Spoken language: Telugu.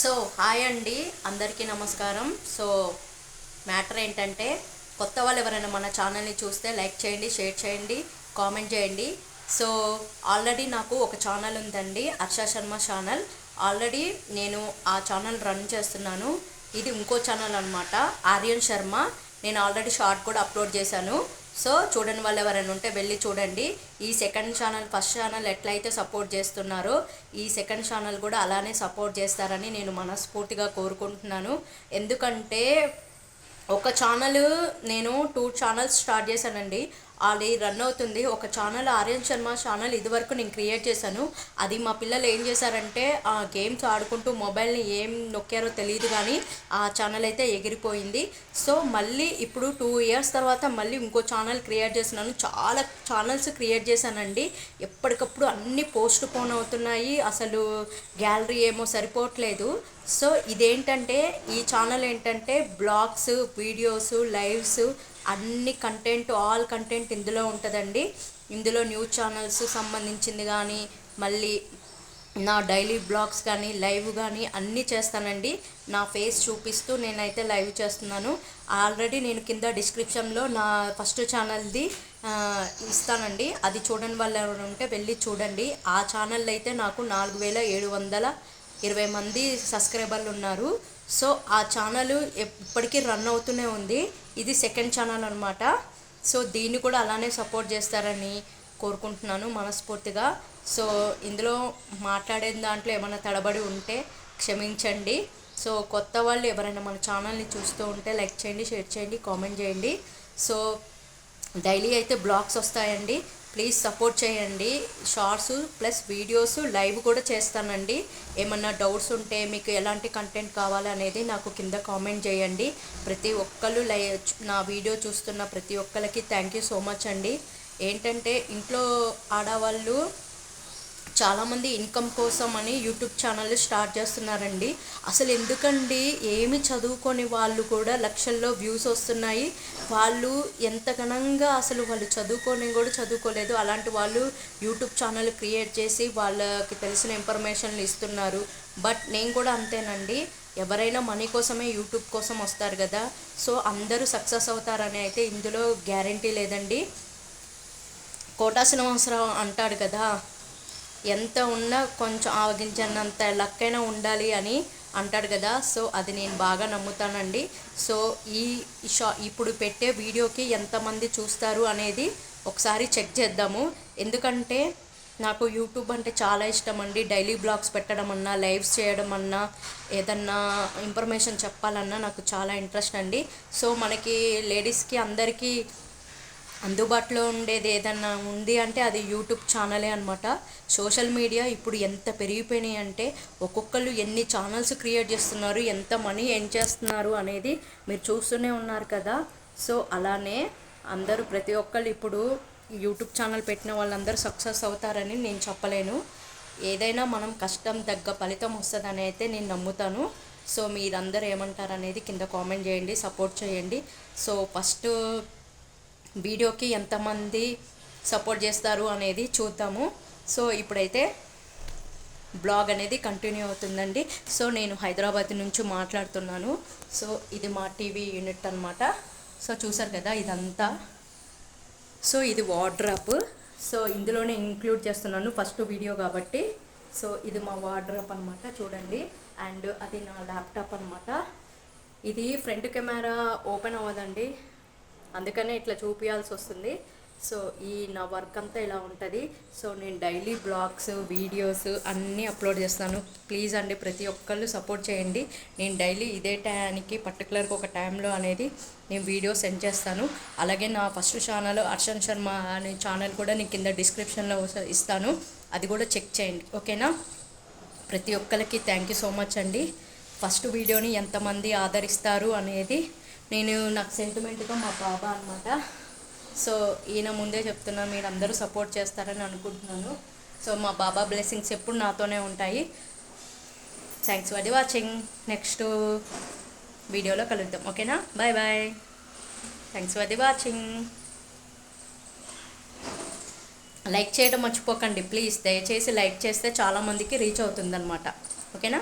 సో హాయ్ అండి. అందరికీ నమస్కారం. సో మ్యాటర్ ఏంటంటే కొత్త వాళ్ళు ఎవరైనా మన ఛానల్ని చూస్తే లైక్ చేయండి షేర్ చేయండి కామెంట్ చేయండి. సో ఆల్రెడీ నాకు ఒక ఛానల్ ఉందండి హర్ష శర్మ ఛానల్. ఆల్రెడీ నేను ఆ ఛానల్ రన్ చేస్తున్నాను. ఇది ఇంకో ఛానల్ అనమాట ఆర్యన్ శర్మ. నేను ఆల్రెడీ షార్ట్ కూడా అప్లోడ్ చేశాను. సో చూడని వాళ్ళు ఎవరైనా ఉంటే వెళ్ళి చూడండి. ఈ సెకండ్ ఛానల్ ఫస్ట్ ఛానల్ ఎట్లయితే సపోర్ట్ చేస్తున్నారో ఈ సెకండ్ ఛానల్ కూడా అలానే సపోర్ట్ చేస్తారని నేను మనస్ఫూర్తిగా కోరుకుంటున్నాను. ఎందుకంటే ఒక ఛానల్ నేను టూ ఛానల్స్ స్టార్ట్ చేశానండి. అది రన్ అవుతుంది. ఒక ఛానల్ ఆర్యన్ శర్మ ఛానల్ ఇదివరకు నేను క్రియేట్ చేశాను. అది మా పిల్లలు ఏం చేశారంటే ఆ గేమ్స్ ఆడుకుంటూ మొబైల్ని ఏం నొక్కారో తెలియదు కానీ ఆ ఛానల్ అయితే ఎగిరిపోయింది. సో మళ్ళీ ఇప్పుడు టూ ఇయర్స్ తర్వాత మళ్ళీ ఇంకో ఛానల్ క్రియేట్ చేస్తున్నాను. చాలా ఛానల్స్ క్రియేట్ చేశానండి. ఎప్పటికప్పుడు అన్ని పోస్ట్ పోన్ అవుతున్నాయి. అసలు గ్యాలరీ ఏమో సరిపోవట్లేదు. సో ఇదేంటంటే ఈ ఛానల్ ఏంటంటే బ్లాగ్స్ వీడియోస్ లైవ్స్ అన్ని కంటెంట్ ఆల్ కంటెంట్ ఇందులో ఉంటుందండి. ఇందులో న్యూస్ ఛానల్స్ సంబంధించింది కానీ మళ్ళీ నా డైలీ బ్లాగ్స్ కానీ లైవ్ కానీ అన్నీ చేస్తానండి. నా ఫేస్ చూపిస్తూ నేనైతే లైవ్ చేస్తున్నాను. ఆల్రెడీ నేను కింద డిస్క్రిప్షన్లో నా ఫస్ట్ ఛానల్ది ఇస్తానండి. అది చూడని వాళ్ళు ఎవరైనా ఉంటే వెళ్ళి చూడండి. ఆ ఛానల్ అయితే నాకు నాలుగు వేల ఏడు వందల ఇరవై మంది సబ్స్క్రైబర్లు ఉన్నారు. సో ఆ ఛానల్ ఇప్పటికీ రన్ అవుతూనే ఉంది. ఇది సెకండ్ ఛానల్ అనమాట సో దీన్ని కూడా అలానే సపోర్ట్ చేస్తారని కోరుకుంటున్నాను మనస్ఫూర్తిగా. సో ఇందులో మాట్లాడే దాంట్లో ఏమైనా తడబడి ఉంటే క్షమించండి. సో కొత్త వాళ్ళు ఎవరైనా మన ఛానల్ని చూస్తూ ఉంటే లైక్ చేయండి షేర్ చేయండి కామెంట్ చేయండి. సో డైలీ అయితే బ్లాగ్స్ వస్తాయండి. ప్లీజ్ సపోర్ట్ చేయండి. షార్ట్స్ ప్లస్ వీడియోస్ లైవ్ కూడా చేస్తానండి. ఏమన్నా డౌట్స్ ఉంటే మీకు ఎలాంటి కంటెంట్ కావాలనేది నాకు కింద కామెంట్ చేయండి. ప్రతి ఒక్కళ్ళు లై నా వీడియో చూస్తున్న ప్రతి ఒక్కరికి థ్యాంక్ యూ సో మచ్ అండి. ఏంటంటే ఇంట్లో ఆడవాళ్ళు చాలామంది ఇన్కమ్ కోసం అని యూట్యూబ్ ఛానల్ స్టార్ట్ చేస్తున్నారండి. అసలు ఎందుకండి? ఏమి చదువుకొని వాళ్ళు కూడా లక్షల్లో వ్యూస్ వస్తున్నాయి. వాళ్ళు ఎంత ఘనంగా అసలు వాళ్ళు చదువుకొని కూడా చదువుకోలేదు. అలాంటి వాళ్ళు యూట్యూబ్ ఛానల్ క్రియేట్ చేసి వాళ్ళకి తెలిసిన ఇన్ఫర్మేషన్లు ఇస్తున్నారు. బట్ నేను కూడా అంతేనండి. ఎవరైనా మనీ కోసమే యూట్యూబ్ కోసం వస్తారు కదా. సో అందరూ సక్సెస్ అవుతారని అయితే ఇందులో గ్యారంటీ లేదండి. కోటా శ్రీనివాసరావు అంటాడు కదా ఎంత ఉన్నా కొంచెం ఆవగించనంత లక్కైనా ఉండాలి అని అంటాడు కదా. సో అది నేను బాగా నమ్ముతానండి. సో ఈ షా ఇప్పుడు పెట్టే వీడియోకి ఎంతమంది చూస్తారు అనేది ఒకసారి చెక్ చేద్దాము. ఎందుకంటే నాకు యూట్యూబ్ అంటే చాలా ఇష్టం అండి. డైలీ బ్లాగ్స్ పెట్టడం అన్నా లైవ్స్ చేయడం అన్నా ఏదన్నా ఇన్ఫర్మేషన్ చెప్పాలన్నా నాకు చాలా ఇంట్రెస్ట్ అండి. సో మనకి లేడీస్కి అందరికీ అందుబాటులో ఉండేది ఏదన్నా ఉంది అంటే అది యూట్యూబ్ ఛానలే అనమాట సోషల్ మీడియా ఇప్పుడు ఎంత పెరిగిపోయినాయి అంటే ఒక్కొక్కరు ఎన్ని ఛానల్స్ క్రియేట్ చేస్తున్నారు ఎంత మనీ ఎన్ చేస్తున్నారు అనేది మీరు చూస్తూనే ఉన్నారు కదా. సో అలానే అందరూ ప్రతి ఒక్కళ్ళు ఇప్పుడు యూట్యూబ్ ఛానల్ పెట్టిన వాళ్ళందరూ సక్సెస్ అవుతారని నేను చెప్పలేను. ఏదైనా మనం కష్టం తగ్గ ఫలితం వస్తుందని అయితే నేను నమ్ముతాను. సో మీరందరూ ఏమంటారు అనేది కింద కామెంట్ చేయండి సపోర్ట్ చేయండి. సో ఫస్ట్ వీడియోకి ఎంతమంది సపోర్ట్ చేస్తారు అనేది చూద్దాము. సో ఇప్పుడైతే బ్లాగ్ అనేది కంటిన్యూ అవుతుందండి. సో నేను హైదరాబాద్ నుంచి మాట్లాడుతున్నాను. సో ఇది మా టీవీ యూనిట్ అనమాట సో చూసారు కదా ఇదంతా. సో ఇది వార్డ్రాప్. సో ఇందులోనే ఇంక్లూడ్ చేస్తున్నాను ఫస్ట్ వీడియో కాబట్టి. సో ఇది మా వార్డ్రాప్ అనమాట చూడండి. అండ్ అది నా ల్యాప్టాప్ అనమాట ఇది ఫ్రంట్ కెమెరా ఓపెన్ అవ్వదండి. అందుకనే ఇట్లా చూపించాల్సి వస్తుంది. సో ఈ నా వర్క్ అంతా ఇలా ఉంటుంది. సో నేను డైలీ బ్లాగ్స్ వీడియోస్ అన్నీ అప్లోడ్ చేస్తాను. ప్లీజ్ అండి ప్రతి ఒక్కళ్ళు సపోర్ట్ చేయండి. నేను డైలీ ఇదే టైంకి పర్టికులర్గా ఒక టైంలో అనేది నేను వీడియో సెండ్ చేస్తాను. అలాగే నా ఫస్ట్ ఛానల్ అర్షన్ శర్మ అనే ఛానల్ కూడా నేను కింద డిస్క్రిప్షన్లో ఇస్తాను. అది కూడా చెక్ చేయండి. ఓకేనా ప్రతి ఒక్కరికి థ్యాంక్ యూ సో మచ్ అండి. ఫస్ట్ వీడియోని ఎంతమంది ఆదరిస్తారు అనేది నేను నాకు సెంటిమెంట్గా మా బాబా అనమాట సో ఈయన ముందే చెప్తున్నా మీరు అందరూ సపోర్ట్ చేస్తారని అనుకుంటున్నాను. సో మా బాబా బ్లెస్సింగ్స్ ఎప్పుడు నాతోనే ఉంటాయి. Thanks for the watching next వీడియోలో కలుద్దాం. ఓకేనా? Bye bye thanks for the watching like చేయడం మర్చిపోకండి. ప్లీజ్ దయచేసి లైక్ చేస్తే చాలామందికి రీచ్ అవుతుందన్నమాట. ఓకేనా?